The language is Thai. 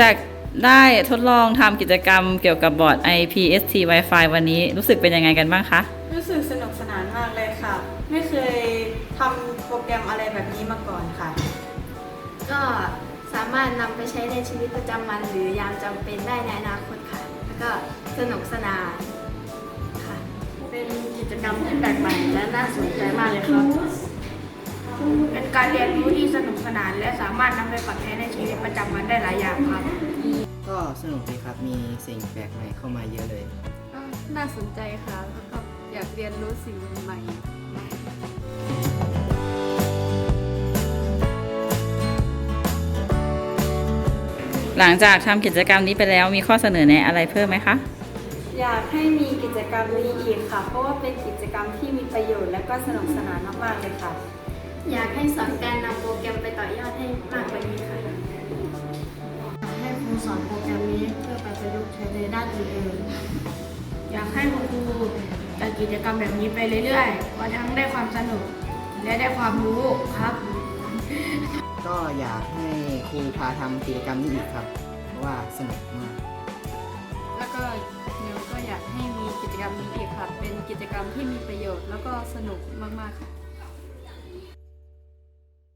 จากได้ทดลองทำกิจกรรมเกี่ยวกับบอร์ด IPST Wi-Fi วันนี้รู้สึกเป็นยังไงกันบ้างคะ รู้สึกสนุกสนานมากเลยค่ะ ไม่เคยทำโปรแกรมอะไรแบบนี้มาก่อนค่ะ ก็สามารถนำไปใช้ในชีวิตประจำวันหรือยามจำเป็นได้ในอนาคตค่ะ แล้วก็สนุกสนานค่ะ เป็นกิจกรรมที่แปลกใหม่และน่าสนใจมากเลยครับ เป็นการเรียนรู้ที่สนุกสนาน และสามารถนำไปปรับใช้ในชีวิตประจำวันได้หลายอย่างครับ ก็สนุกดีครับ มีสิ่งแปลกใหม่เข้ามาเยอะเลยก็น่าสนใจค่ะแล้วก็อยากเรียนรู้สิ่งใหม่ๆหลังจากทำกิจกรรมนี้ไปแล้วมีข้อเสนอแนะอะไรเพิ่มไหมคะ อยากให้มีกิจกรรมนี้อีกค่ะ เพราะว่าเป็นกิจกรรมที่มีประโยชน์และก็สนุกสนานมากๆเลยค่ะ อยากให้สอนการนำโปรแกรมไปต่อยอดให้มากกว่านี้ค่ะ ให้ครูสอนโปรแกรมนี้เพื่อไปประยุกต์ใช้ในด้านอื่นๆ อยากให้คุณครูจัดกิจกรรมแบบนี้ไปเรื่อยๆว่าทั้งได้ความสนุกและได้ความรู้ครับ ก็อยากให้ครูพาทำกิจกรรมนี้อีกครับ เพราะว่าสนุกมาก แล้วก็นิวก็อยากให้มีกิจกรรมนี้อีกค่ะเป็นกิจกรรมที่มีประโยชน์แล้วก็สนุกมากๆค่ะ